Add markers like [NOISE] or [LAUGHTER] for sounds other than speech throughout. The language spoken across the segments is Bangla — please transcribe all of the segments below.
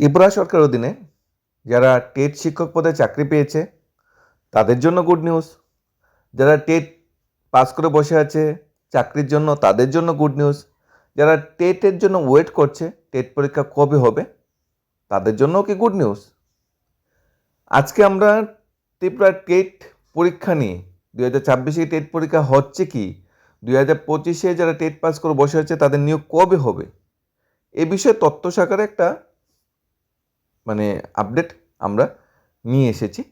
ত্রিপুরা সরকার অধীনে যারা টেট শিক্ষক পদে চাকরি পেয়েছে, তাদের জন্য গুড নিউজ যারা টেট পাস করে বসে আছে, চাকরির জন্য তাদের জন্য গুড নিউজ যারা টেটের জন্য ওয়েট করছে, টেট পরীক্ষা কবে হবে, তাদের জন্যও কি গুড নিউজ আজকে আমরা ত্রিপুরা টেট পরীক্ষা নিয়ে দু হাজার ছাব্বিশে টেট পরীক্ষা হচ্ছে কি দু হাজার পঁচিশে যারা টেট পাস করে বসে আছে, তাদের নিয়োগ কবে হবে? এ বিষয়ে তথ্য শাখার একটা মানে আপডেট আমরা নিয়ে এসেছি।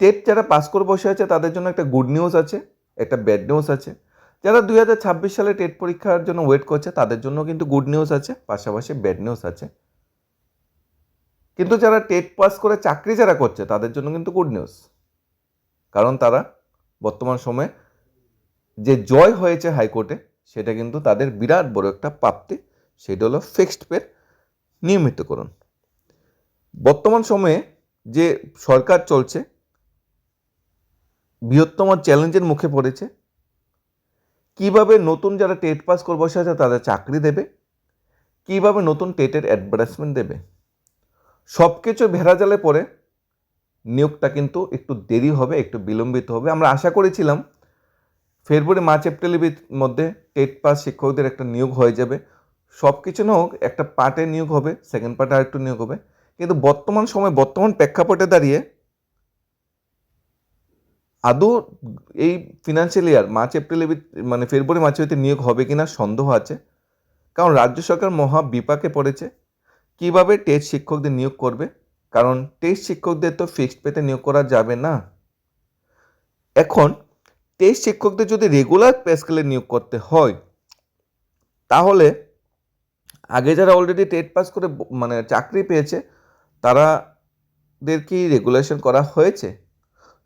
টেট যারা পাস করে বসে আছে, তাদের জন্য একটা গুড নিউজ আছে, একটা ব্যাড নিউজ আছে। যারা দুই হাজার ছাব্বিশ সালে টেট পরীক্ষার জন্য ওয়েট করছে, তাদের জন্য কিন্তু গুড নিউজ আছে, পাশাপাশি ব্যাড নিউজ আছে। কিন্তু যারা টেট পাস করে চাকরি যারা করছে, তাদের জন্য কিন্তু গুড নিউজ কারণ তারা বর্তমান সময়ে যে জয় হয়েছে হাইকোর্টে, সেটা কিন্তু তাদের বিরাট বড় একটা প্রাপ্তি, সেটা হলো ফিক্সড পের নিয়মিতকরণ বর্তমান সময়ে যে সরকার চলছে, বৃহত্তম চ্যালেঞ্জের মুখে পড়েছে, কীভাবে নতুন যারা টেট পাস করে বসে আছে তাদের চাকরি দেবে, কীভাবে নতুন টেটের অ্যাডভার্টাইজমেন্ট দেবে সব কিছু ভেড়া ভেড়াজালে পরে নিয়োগটা কিন্তু একটু দেরি হবে, একটু বিলম্বিত হবে। আমরা আশা করেছিলাম ফেব্রুয়ারি, মার্চ, এপ্রিলের মধ্যে টেট পাস শিক্ষকদের একটা নিয়োগ হয়ে যাবে। সব কিছু না হোক, একটা পার্টে নিয়োগ হবে, সেকেন্ড পার্টে আরেকটু নিয়োগ হবে। কিন্তু বর্তমান সময়, বর্তমান প্রেক্ষাপটে দাঁড়িয়ে আদৌ এই ফিনান্সিয়াল ইয়ার মার্চ এপ্রিলে মানে ফেব্রুয়ারি মার্চে হইতে নিয়োগ হবে কিনা সন্দেহ আছে। কারণ রাজ্য সরকার মহা বিপাকে পড়েছে। কীভাবে টেস্ট শিক্ষকদের নিয়োগ করবে? কারণ টেস্ট শিক্ষকদের তো ফিক্সড পেতে নিয়োগ করা যাবে না। এখন টেস্ট শিক্ষকদের যদি রেগুলার পে স্কেলে নিয়োগ করতে হয়, তাহলে আগে যারা অলরেডি টেট পাস করে মানে চাকরি পেয়েছে তারাদের কি রেগুলেশন করা হয়েছে।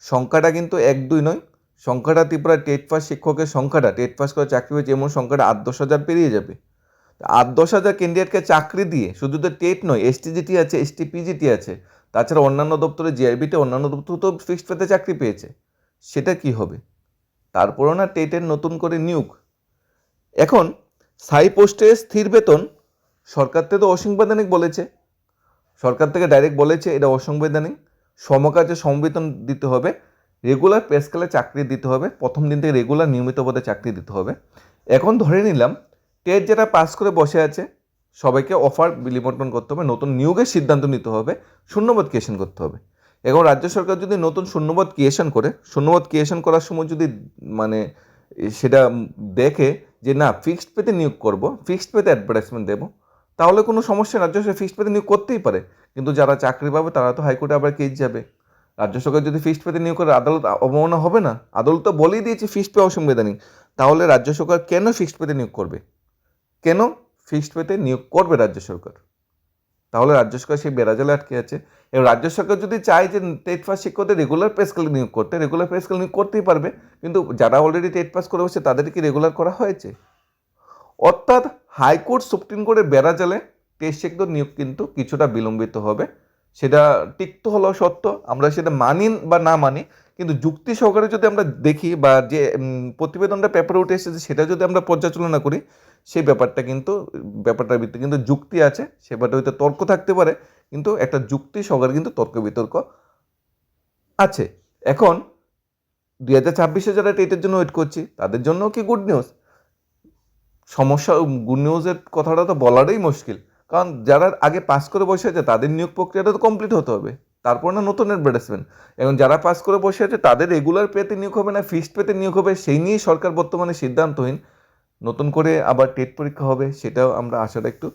সংখ্যাটা কিন্তু এক দুই নয়। সংখ্যাটা ত্রিপুরা টেট পাস শিক্ষকের সংখ্যাটা। টেট পাস করে চাকরি হয়েছে এমন সংখ্যাটা আট দশ হাজার পেরিয়ে যাবে। আট দশ হাজার ক্যান্ডিডেটকে চাকরি দিয়ে শুধু তো টেট নয় এসটিজিটি আছে এসটি পিজিটি আছে। তাছাড়া অন্যান্য দপ্তরে জিআরবিতে অন্যান্য দপ্তর তো ফিক্সড পেতে চাকরি পেয়েছে। সেটা কি হবে? তারপরও না টেটের নতুন করে নিয়োগ। এখন স্থায়ী পোস্টে স্থির বেতন সরকার তো অসাংবিধানিক বলেছে। সরকার থেকে ডাইরেক্ট বলেছে এটা অসাংবিধানিক। সমকাজে সমবেতন দিতে হবে। রেগুলার পে স্কেলে চাকরি দিতে হবে। প্রথম দিন থেকে রেগুলার নিয়মিত পদে চাকরি দিতে হবে। এখন ধরে নিলাম, টেট যারা পাস করে বসে আছে, সবাইকে অফার বিলিবন্টন করতে হবে, নতুন নিয়োগের সিদ্ধান্ত নিতে হবে শূন্যপদ ক্রিয়েশন করতে হবে। এখন রাজ্য সরকার যদি নতুন শূন্যপদ ক্রিয়েশন করে শূন্যপদ ক্রিয়েশন করার সময় যদি মানে সেটা দেখে যে না ফিক্সড পেতে নিয়োগ করব ফিক্সড পেতে অ্যাডভার্টাইজমেন্ট দেবো তাহলে কোনো সমস্যা রাজ্য সরকার ফিক্সড পেতে নিয়োগ করতেই পারে। কিন্তু যারা চাকরি পাবে, তারা তো হাইকোর্টে আবার কেস যাবে। রাজ্য সরকার যদি ফিক্সড পেতে নিয়োগ করে, আদালত অবমাননা হবে না? আদালত তো বলেই দিয়েছে ফিক্সড পে অসংবিধানিক তাহলে রাজ্য সরকার কেন ফিক্সড পেতে নিয়োগ করবে? কেন ফিক্সড পেতে নিয়োগ করবে রাজ্য সরকার? তাহলে রাজ্য সরকার সেই বেড়াজালে আটকে আছে। এবং রাজ্য সরকার যদি চায় যে টেট পাস শিক্ষকদের রেগুলার পে স্কেলে নিয়োগ করতে রেগুলার পে স্কেলে নিয়োগ করতেই পারবে। কিন্তু যারা অলরেডি টেট পাস করে বসে তাদের কি রেগুলার করা হয়েছে? অর্থাৎ হাইকোর্ট সুপ্রিম কোর্টের বেড়াজালে টেস্ট শিক্ষক নিয়োগ কিন্তু কিছুটা বিলম্বিত হবে। সেটা তিক্ত হলেও সত্য, আমরা সেটা মানি বা না মানি, কিন্তু যুক্তি সহকারে যদি আমরা দেখি বা যে প্রতিবেদনটা পেপারে উঠে এসেছে, সেটা যদি আমরা পর্যালোচনা করি, সেই ব্যাপারটা কিন্তু, ব্যাপারটার ভিতরে কিন্তু যুক্তি আছে, সে ব্যাপারটা হয়তো তর্ক থাকতে পারে, কিন্তু একটা যুক্তি সহকারে কিন্তু তর্ক বিতর্ক আছে। এখন, দুই হাজার ছাব্বিশে যারা টেটের জন্য ওয়েট করছি, তাদের জন্য কি গুড নিউজ সমস্যা গুড নিউজের কথাটা তো বলাটাই মুশকিল। কারণ যারা আগে পাস করে বসে আছে, তাদের নিয়োগ প্রক্রিয়াটা তো কমপ্লিট হতে হবে। তারপর না নতুন অ্যাডভার্টাইজমেন্ট এখন যারা পাস করে বসে আছে, তাদের রেগুলার পেতে নিয়োগ হবে না ফিক্সড পেতে নিয়োগ হবে, সেই নিয়েই সরকার বর্তমানে সিদ্ধান্তহীন। নতুন করে আবার টেট পরীক্ষা হবে, সেটাও আমরা আশাটা একটু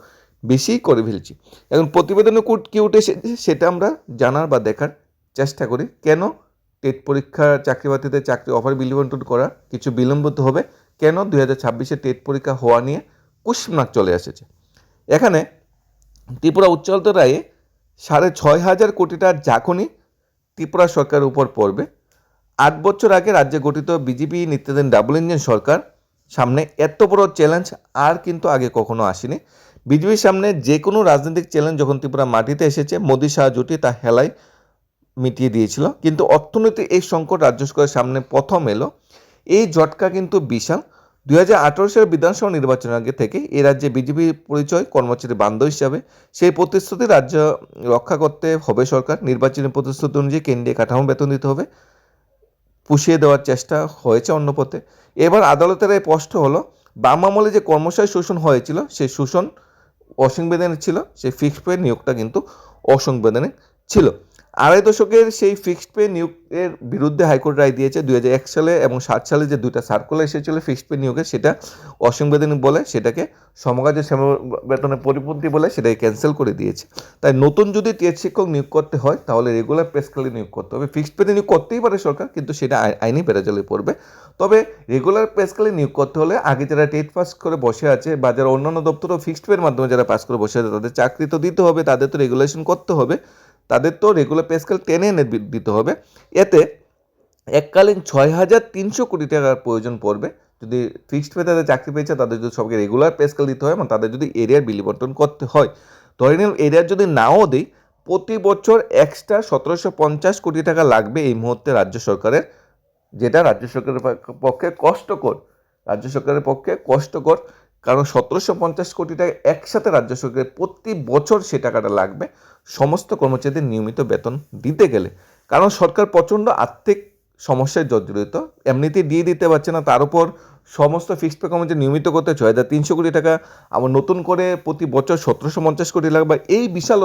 বেশিই করে ফেলছি। এখন প্রতিবেদনে কোট কি উঠে সেটা আমরা জানার বা দেখার চেষ্টা করি। কেন টেট পরীক্ষা, চাকরি বাতিতে চাকরি অফার বিলিবন্টন করা, কিছু বিলম্বিত হবে। কেন দুই হাজার ছাব্বিশে টেট পরীক্ষা হওয়া নিয়ে কুশমাক চলে এসেছে? এখানে ত্রিপুরা উচ্চলত রায়ে সাড়ে ছয় হাজার কোটি টাকার জাখনি ত্রিপুরা সরকারের উপর পড়বে। আট বছর আগে রাজ্যে গঠিত বিজেপি নেতৃত্বাধীন ডাবল ইঞ্জিন সরকার সামনে এত বড় চ্যালেঞ্জ আর কিন্তু আগে কখনো আসেনি। বিজেপির সামনে যে কোনো রাজনৈতিক চ্যালেঞ্জ যখন ত্রিপুরা মাটিতে এসেছে, মোদী শাহ জুটি তা হেলায় মিটিয়ে দিয়েছিল। কিন্তু অর্থনৈতিক এই সংকট রাজ্য সরকারের সামনে প্রথম এলো। এই ঝটকা কিন্তু বিশাল। দুই হাজার আঠারো সালের বিধানসভা নির্বাচনের আগে থেকে এ রাজ্যে বিজেপি পরিচয় কর্মচারী বান্ধব হিসাবে সেই প্রতিশ্রুতি রাজ্য রক্ষা করতে হবে সরকার। নির্বাচনী প্রতিশ্রুতি অনুযায়ী কেন্দ্রীয় কাঠামো বেতন দিতে হবে, পুষিয়ে দেওয়ার চেষ্টা হয়েছে অন্য পথে। এবার আদালতের এই স্পষ্ট হলো, বাম আমলে যে কর্মশালী শোষণ হয়েছিল, সেই শোষণ অসংবিধানিক ছিল, সেই ফিক্সড পে নিয়োগটা কিন্তু অসংবিধানিক ছিল। আড়াই দশকের সেই ফিক্সড পে নিয়োগের বিরুদ্ধে হাইকোর্ট রায় দিয়েছে দুই হাজার এক সালে এবং সাত সালে যে দুইটা সার্কুলার এসেছিল ফিক্সড পে নিয়োগের, সেটা অসংবিধানিক বলে সেটাকে সমকাজের সেবা বেতনের পরিপন্থী বলে সেটাকে ক্যান্সেল করে দিয়েছে। তাই নতুন যদি টেট শিক্ষক নিয়োগ করতে হয়, তাহলে রেগুলার পে স্কেলে নিয়োগ করতে হবে। ফিক্সড পেতে নিয়োগ করতেই পারে সরকার, কিন্তু সেটা আই- আইনি বেড়াজালে পড়বে। তবে রেগুলার পে স্কেলে নিয়োগ করতে হলে আগে যারা টেট পাস করে বসে আছে বা যারা অন্যান্য দপ্তরও ফিক্সড পের মাধ্যমে যারা পাস করে বসে আছে, তাদের চাকরি তো দিতে হবে, তাদের তো রেগুলেশন করতে হবে। তাদের তো রেগুলার পে স্কেল টেনে এনে দিতে হবে। এতে এককালীন ছয় হাজার তিনশো কোটি টাকার প্রয়োজন পড়বে। যদি ফিক্সড পে তাদের চাকরি পেয়েছে তাদের যদি সবকে রেগুলার পে স্কেল দিতে হয় এবং তাদের যদি এরিয়ার বিলি বন্টন করতে হয়। ধরে নিন এরিয়ার যদি নাও দিই, প্রতি বছর এক্সট্রা সতেরোশো পঞ্চাশ কোটি টাকা লাগবে এই মুহূর্তে রাজ্য সরকারের, যেটা রাজ্য সরকারের পক্ষ- পক্ষে কষ্টকর। রাজ্য সরকারের পক্ষে কষ্টকর। কারণ সতেরোশো পঞ্চাশ কোটি টাকা একসাথে রাজ্য সরকারের প্রতি বছর সে টাকাটা লাগবে, সমস্ত কর্মচারীদের নিয়মিত বেতন দিতে গেলে। কারণ সরকার প্রচণ্ড আর্থিক সমস্যায় জর্জরিত, এমনিতেই দিয়ে দিতে পারছে না, তার উপর সমস্ত ফিক্সড পে কর্মচারী নিয়মিত করতে ছয় হাজার তিনশো কোটি টাকা আবার নতুন করে প্রতি বছর সতেরোশো পঞ্চাশ কোটি লাগবে। এই বিশাল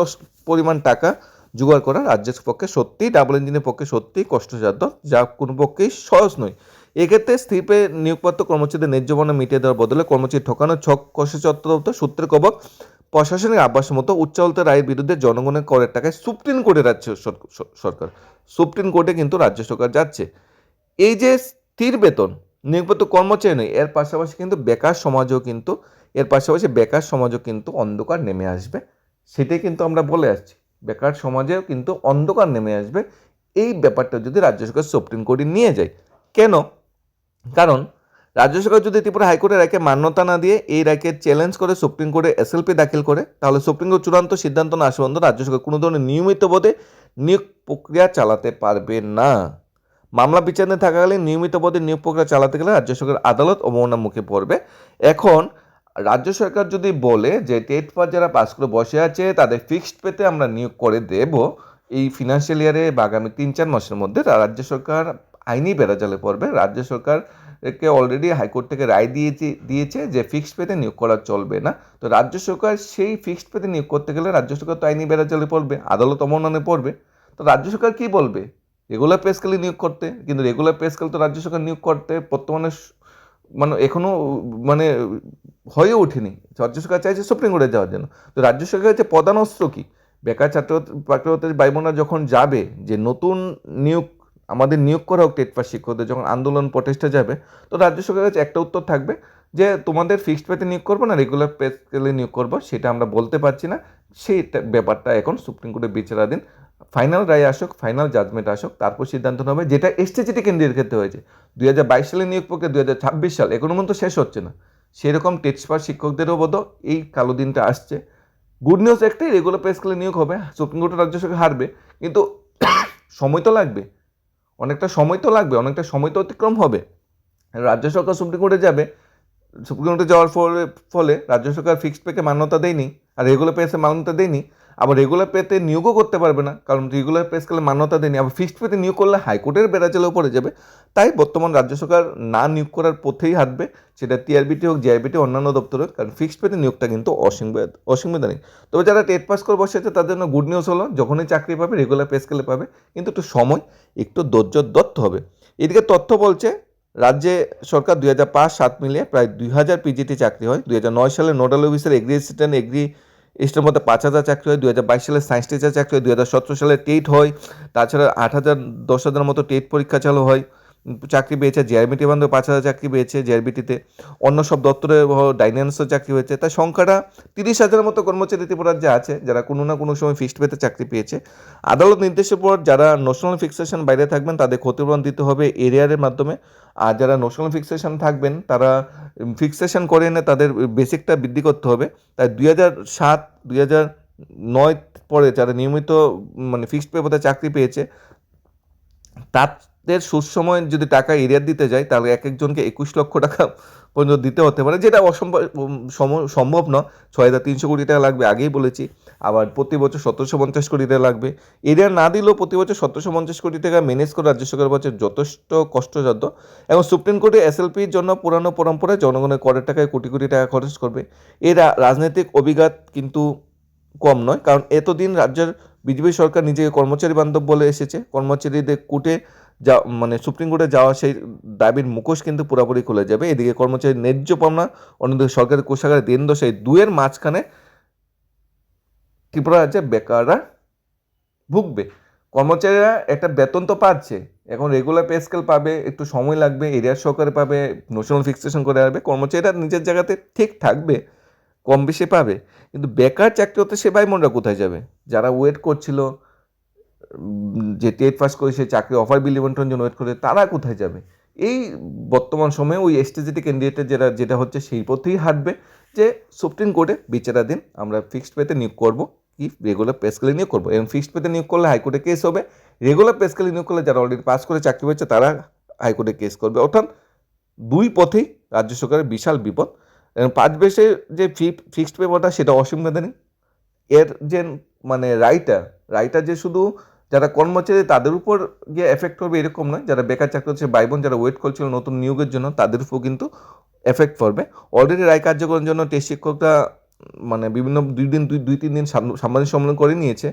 পরিমাণ টাকা জোগাড় করা রাজ্যের পক্ষে সত্যিই ডাবল ইঞ্জিনের পক্ষে সত্যিই কষ্টসাধ্য, যা কোনো পক্ষেই সহজ নয়। এক্ষেত্রে স্থিপে নিয়োগপ্রাপ্ত কর্মচারীদের ন্যায্য মনে মিটিয়ে দেওয়ার বদলে কর্মচারী ঠকানো, ছক কষে চত্বর সূত্রের কবক, প্রশাসনিক আবাসের মতো উচ্চালতা রায়ের বিরুদ্ধে জনগণের করের টাকায় সুপ্রিম কোর্টে রাজ্য সর- সর- সরকার। সুপ্রিম কোর্টে কিন্তু রাজ্য সরকার যাচ্ছে। এই যে স্থির বেতন, নিয়োগপ্রাপ্ত কর্মচারী নয় এর পাশাপাশি কিন্তু বেকার সমাজও কিন্তু, এর পাশাপাশি বেকার সমাজও কিন্তু অন্ধকার নেমে আসবে। সেটাই কিন্তু আমরা বলে আসছি। বেকার সমাজেও কিন্তু অন্ধকার নেমে আসবে। এই ব্যাপারটা যদি রাজ্য সরকার সুপ্রিম কোর্টে নিয়ে যায়, কেন? কারণ রাজ্য সরকার যদি ত্রিপুরা হাইকোর্টের রায়কে মান্যতা না দিয়ে এই রায়কে চ্যালেঞ্জ করে সুপ্রিম কোর্টে এসএলপি দাখিল করে, তাহলে সুপ্রিম কোর্ট চূড়ান্ত সিদ্ধান্ত না আসা পর্যন্ত রাজ্য সরকার কোনো ধরনের নিয়মিত পদে নিয়োগ প্রক্রিয়া চালাতে পারবে না। মামলা বিচারে থাকাকালীন নিয়মিত পদে নিয়োগ প্রক্রিয়া চালাতে গেলে রাজ্য সরকার আদালত অবমাননার মুখে পড়বে। এখন রাজ্য সরকার যদি বলে যে টেট পাস যারা পাস করে বসে আছে, তাদের ফিক্সড পেতে আমরা নিয়োগ করে দেব, এই ফিনান্সিয়াল ইয়ারে বা আগামী তিন চার মাসের মধ্যে রাজ্য সরকার আইনি বেড়াজালে পড়বে। রাজ্য সরকার সরকারকে অলরেডি হাইকোর্ট থেকে রায় দিয়েছে দিয়েছে যে ফিক্সড পেতে নিয়োগ করা চলবে না। তো রাজ্য সরকার সেই ফিক্সড পেতে নিয়োগ করতে গেলে রাজ্য সরকার তো আইনি বেড়াজালে পড়বে, আদালত অবমাননে পড়বে। তো রাজ্য সরকার কী বলবে? রেগুলার পে স্কেলে নিয়োগ করতে। কিন্তু রেগুলার পে স্কেল তো রাজ্য সরকার নিয়োগ করতে বর্তমানে মানে এখনও মানে হয়ে ওঠেনি। রাজ্য সরকার চাইছে সুপ্রিম কোর্টে যাওয়ার জন্য। তো রাজ্য সরকারের যে প্রধান অস্ত্র কী? বেকার ছাত্র, ছাত্রছাত্রী ভাই যখন যাবে, যে নতুন নিয়োগ আমাদের নিয়োগ করা হোক টেট পাস শিক্ষকদের, যখন আন্দোলন প্রটেস্টে যাবে, তো রাজ্য সরকারের কাছে একটা উত্তর থাকবে যে, তোমাদের ফিক্সড পেতে নিয়োগ করব না রেগুলার পে স্কেলে নিয়োগ করব? সেটা আমরা বলতে পারছি না। সেই ব্যাপারটা এখন সুপ্রিম কোর্টে বিচারাধীন। ফাইনাল রায় আসুক ফাইনাল জাজমেন্ট আসুক, তারপর সিদ্ধান্ত নেবে যেটা এসটিজিটি কেন্দ্রের ক্ষেত্রে হয়েছে। দুই হাজার বাইশ সালে নিয়োগ প্রক্রিয়া, দুই হাজার ছাব্বিশ সাল, এখনও পর্যন্ত শেষ হচ্ছে না। সেরকম টেট পাস শিক্ষকদেরও বোধ এই কালো দিনটা আসছে। গুড নিউজ একটাই রেগুলার পে স্কেলে নিয়োগ হবে। সুপ্রিম কোর্টের রাজ্য সরকার হারবে। কিন্তু [COUGHS] সময় তো লাগবে। অনেকটা সময় তো লাগবে, অনেকটা সময় তো অতিক্রম হবে। রাজ্য সরকার সুপ্রিম কোর্টে যাবে। সুপ্রিম কোর্টে যাওয়ার ফলে ফলে রাজ্য সরকার ফিক্সড পেকে মান্যতা দেয়নি, আর রেগুলার পেসে মান্যতা দেয়নি। আবার রেগুলার পেতে নিয়োগও করতে পারবে না, কারণ রেগুলার পে স্কেলে মান্যতা দেয়নি। আবার ফিক্সড পেতে নিয়োগ করলে হাইকোর্টের বেড়াচালেও পড়ে যাবে। তাই বর্তমান রাজ্য সরকার না নিয়োগ করার পথেই হাঁটবে, সেটা টিআরবিটি হোক জিআইবিটি অন্যান্য দপ্তর হোক, কারণ ফিক্সড পেতে নিয়োগটা কিন্তু অসংবিধান অসংবিধানিক তবে যারা টেট পাস করে বসে আছে তাদের জন্য গুড নিউজ হলো, যখনই চাকরি পাবে রেগুলার পে স্কেলে পাবে, কিন্তু একটু সময়, একটু ধৈর্য দত্ত হবে। এদিকে তথ্য বলছে, রাজ্যে সরকার দুই হাজার পাঁচ সাত মিলিয়ে প্রায় দুই হাজার পিজিটি চাকরি হয়। দুই হাজার নয় সালে নোডাল অফিসের এগ্রি অ্যাসিস্ট্যান্ট এগ্রি এস্টের মধ্যে পাঁচ হাজার চাকরি হয়, দুই হাজার বাইশ সালে সায়েন্স টিচার চাকরি হয়, দুই হাজার সতেরো সালে টেট হয়, তাছাড়া আট হাজার দশ হাজার মতো টেট পরীক্ষা চালু হয়। চাকরি পেয়েছে জিআরবিটি বান্ধব পাঁচ হাজার চাকরি পেয়েছে জিআরবিটিতে অন্য সব দপ্তরে ডাইনান্সও চাকরি হয়েছে। তাই সংখ্যাটা তিরিশ হাজারের মতো কর্মচারী ত্রিপুরার যে আছে, যারা কোনো না কোনো সময় ফিক্সড পেতে চাকরি পেয়েছে। আদালত নির্দেশের পর যারা ন্যাশনাল ফিক্সেশন বাইরে থাকবেন, তাদের ক্ষতিপূরণ দিতে হবে এরিয়ারের মাধ্যমে। আর যারা ন্যাশনাল ফিক্সেশন থাকবেন, তারা ফিক্সেশন করে এনে তাদের বেসিকটা বৃদ্ধি করতে হবে। তাই দুই হাজার সাত, দুই হাজার নয় পরে যারা নিয়মিত মানে ফিক্সড পে পদে চাকরি পেয়েছে তাদের সুসময় যদি টাকা এরিয়ার দিতে যায়, তাহলে এক একজনকে একুশ লক্ষ টাকা পর্যন্ত দিতে হতে পারে, যেটা অসম্ভব সম- সম্ভব নয়। ছয় হাজার তিনশো কোটি টাকা লাগবে, আগেই বলেছি। আবার প্রতি বছর সতেরোশো পঞ্চাশ কোটি টাকা লাগবে। এরিয়া না দিলেও প্রতি বছর সতেরোশো পঞ্চাশ কোটি টাকা ম্যানেজ করে রাজ্য সরকার বছর যথেষ্ট কষ্টসাধ্য। এবং সুপ্রিম কোর্টে এসএলপির জন্য পুরানো পরম্পরায় জনগণের করের টাকায় কোটি কোটি টাকা খরচ করবে। এরা রাজনৈতিক অভিঘাত কিন্তু কম নয়, কারণ এতদিন রাজ্যের বিজেপি সরকার নিজেকে কর্মচারী বান্ধব বলে এসেছে। কর্মচারীদের কোর্টে যা মানে সুপ্রিম কোর্টে যাওয়া সেই দাবির মুখোশ কিন্তু পুরোপুরি খুলে যাবে। এদিকে কর্মচারী ন্যায্য পাওনা, অন্যদিকে সরকারের কোষাগারে দেন দশা এই দুয়ের মাঝখানে ত্রিপুরা রাজ্যে বেকাররা ভুগবে। কর্মচারীরা একটা বেতন তো পাচ্ছে। এখন রেগুলার পে স্কেল পাবে, একটু সময় লাগবে এরিয়ার সরকারে পাবে ন্যাশনাল ফিক্সেশন করে আসবে। কর্মচারীরা নিজের জায়গাতে ঠিক থাকবে, কম বেশি পাবে। কিন্তু বেকার চাকরি হতে সে ভাই বোনরা কোথায় যাবে? যারা ওয়েট করছিল যে টেট পাস করে সে চাকরি অফার বিলি বন্টনের জন্য ওয়েট করে তারা কোথায় যাবে? এই বর্তমান সময়ে ওই এসটিজিটি ক্যান্ডিডেটের যেটা যেটা হচ্ছে সেই পথেই হাঁটবে যে সুপ্রিম কোর্টে বিচারাধীন আমরা ফিক্সড পেতে নিয়োগ করব, কি? রেগুলার পে স্কেলে নিয়োগ করব। এবং ফিক্সড পেতে নিয়োগ করলে হাইকোর্টে কেস হবে। রেগুলার পে স্কেলে নিয়োগ করলে যারা অলরেডি পাস করে চাকরি পেয়েছে, তারা হাইকোর্টে কেস করবে। অর্থাৎ দুই পথেই রাজ্য সরকারের বিশাল বিপদ। এবং পাঁচ বেশে যে ফি ফিক্সড পেপারটা সেটা অসুবিধানি এর যে মানে রাইটার রাইটার যে শুধু যারা কর্মচারী, তাদের উপর গিয়ে এফেক্ট করবে এরকম নয়। যারা বেকার চাকরি হচ্ছে ভাই বোন যারা ওয়েট করছিল নতুন নিয়োগের জন্য, তাদের উপর কিন্তু এফেক্ট পড়বে। অলরেডি রায় কার্যকরের জন্য টেস্ট শিক্ষকরা মানে বিভিন্ন দুই দিন, দুই দুই, তিন দিন সাংবাদিক সম্মেলন করে নিয়েছে।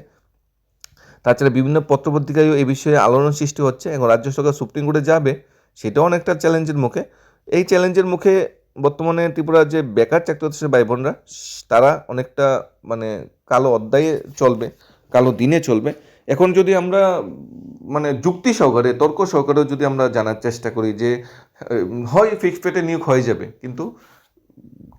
তাছাড়া বিভিন্ন পত্রপত্রিকায়ও এই বিষয়ে আলোড়ন সৃষ্টি হচ্ছে এবং রাজ্য সরকার সুপ্রিম কোর্টে যাবে, সেটাও অনেকটা চ্যালেঞ্জের মুখে। এই চ্যালেঞ্জের মুখে বর্তমানে ত্রিপুরার যে বেকার চাকরি হচ্ছে ভাই বোনরা, তারা অনেকটা মানে কালো অধ্যায়ে চলবে, কালো দিনে চলবে। এখন যদি আমরা মানে যুক্তি সহকারে, তর্ক সহকারেও যদি আমরা জানার চেষ্টা করি যে হয় ফিক্সড পেটে নিয়োগ হয়ে যাবে, কিন্তু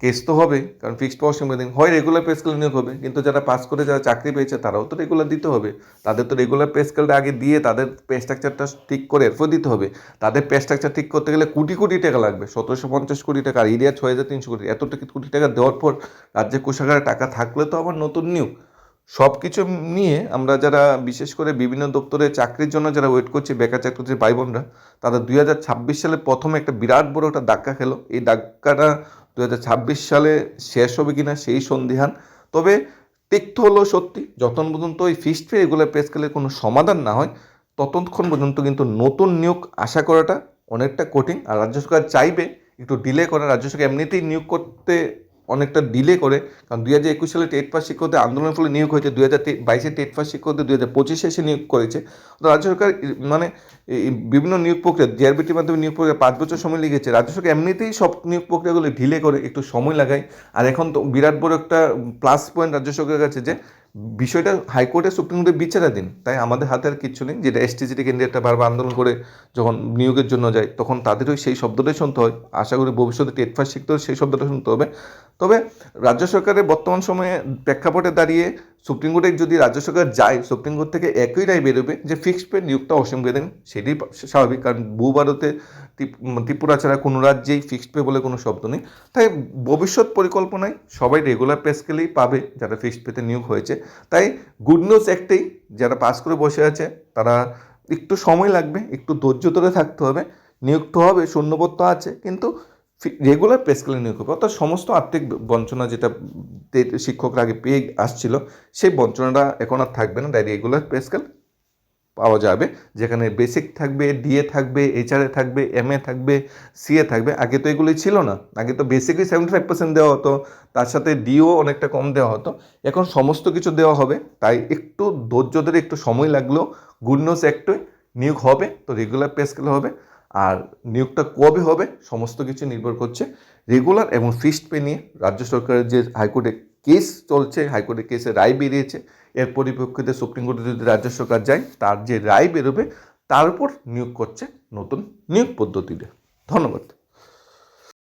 কেস তো হবে, কারণ ফিক্সড পাওয়ার সঙ্গে দিন, হয় রেগুলার পে স্কেল নিয়োগ হবে, কিন্তু যারা পাস করে যারা চাকরি পেয়েছে, তারাও তো রেগুলার দিতে হবে। তাদের তো রেগুলার পে স্কেলটা আগে দিয়ে তাদের পে স্ট্রাকচারটা ঠিক করে এরপর দিতে হবে। তাদের পে স্ট্রাকচার ঠিক করতে গেলে কোটি কোটি টাকা লাগবে, সতেরোশো পঞ্চাশ কোটি টাকা, আর এরিয়া ছয় হাজার তিনশো কোটি এত কোটি টাকা দেওয়ার পর রাজ্যের কোষাগারে টাকা থাকলে তো আবার নতুন নিয়োগ। সব কিছু নিয়ে আমরা যারা, বিশেষ করে বিভিন্ন দপ্তরে চাকরির জন্য যারা ওয়েট করছে, বেকার চাকরির ভাই বোনরা তাদের দুই হাজার ছাব্বিশ সালে প্রথমে একটা বিরাট বড় একটা ধাক্কা খেলো। এই ধাক্কাটা দু হাজার ছাব্বিশ সালে শেষ হবে কিনা সেই সন্দিহান। তবে তিক্ত হলো সত্যি, যতক্ষণ পর্যন্ত ওই ফিক্সড পে এগুলো পে স্কেলের কোনো সমাধান না হয়, ততক্ষণ পর্যন্ত কিন্তু নতুন নিয়োগ আশা করাটা অনেকটা কঠিন। আর রাজ্য সরকার চাইবে একটু ডিলে করে রাজ্য সরকার এমনিতেই নিয়োগ করতে অনেকটা ডিলে করে। কারণ দুই হাজার একুশ সালে টেট পাস শিক্ষকদের আন্দোলনের ফলে নিয়োগ হয়েছে। দুই হাজার বাইশে টেট পাস শিক্ষকদের দুই হাজার পঁচিশে এসে নিয়োগ করেছে। রাজ্য সরকার মানে বিভিন্ন নিয়োগ প্রক্রিয়া জিআরবিটির মাধ্যমে নিয়োগ প্রক্রিয়া পাঁচ বছর সময় লেগেছে। রাজ্য সরকার এমনিতেই সব নিয়োগ প্রক্রিয়াগুলো ঢিলে করে একটু সময় লাগায়। আর এখন তো বিরাট বড় একটা প্লাস পয়েন্ট রাজ্য সরকারের কাছে যে বিষয়টা হাইকোর্টে সুপ্রিম কোর্টে বিচারাধীন। তাই আমাদের হাতে আর কিচ্ছু নেই। যেটা এসটিজিটি কেন্দ্রে একটা বারবার আন্দোলন করে যখন নিয়োগের জন্য যায়, তখন তাদেরও সেই শব্দটাই শুনতে হয়। আশা করি ভবিষ্যতে টেট ফার্স্ট শিখতেও সেই শব্দটা শুনতে হবে। তবে রাজ্য সরকারের বর্তমান সময়ে প্রেক্ষাপটে দাঁড়িয়ে সুপ্রিম কোর্টে যদি রাজ্য সরকার যায়, সুপ্রিম কোর্ট থেকে একই রায় বেরোবে যে ফিক্সড পে নিয়োগটা অসংবিধান সেটাই স্বাভাবিক। কারণ বহু ভারতে ত্রিপুরা ছাড়া কোনো রাজ্যেই ফিক্সড পে বলে কোনো শব্দ নেই। তাই ভবিষ্যৎ পরিকল্পনায় সবাই রেগুলার পে স্কেলেই পাবে যারা ফিক্সড পেতে নিয়োগ হয়েছে। তাই গুড নিউজ একটাই, যারা পাস করে বসে আছে, তারা একটু সময় লাগবে, একটু ধৈর্য ধরে থাকতে হবে। নিয়োগ তো হবে শূন্যপদ আছে, কিন্তু রেগুলার পে স্কেলে নিয়োগ হবে অর্থাৎ সমস্ত আর্থিক বঞ্চনা যেটা শিক্ষকরা আগে পেয়ে আসছিল, সেই বঞ্চনাটা এখন আর থাকবে না। তাই রেগুলার পে স্কেল পাওয়া যাবে, যেখানে বেসিক থাকবে ডিএ থাকবে এইচআরএ থাকবে এমএ থাকবে সিএ থাকবে। আগে তো এগুলোই ছিল না। আগে তো বেসিকই সেভেন্টি ফাইভ পার্সেন্ট দেওয়া হতো, তার সাথে ডিও অনেকটা কম দেওয়া হতো। এখন সমস্ত কিছু দেওয়া হবে, তাই একটু ধৈর্য ধরে একটু সময় লাগলেও গুড একটুই, নিয়োগ হবে, তো রেগুলার পে স্কেল হবে। আর নিয়োগটা কবে হবে সমস্ত কিছু নির্ভর করছে রেগুলার এবং ফিস্ট পে নিয়ে রাজ্য সরকারের যে হাইকোর্টে কেস চলছে, হাইকোর্টে কেসে রায় বেরিয়েছে, এর পরিপ্রেক্ষিতে সুপ্রিম কোর্টে যদি রাজ্য সরকার যায়, তার যে রায় বেরোবে, তার উপর নিয়োগ করছে নতুন নিয়োগ পদ্ধতিতে। ধন্যবাদ।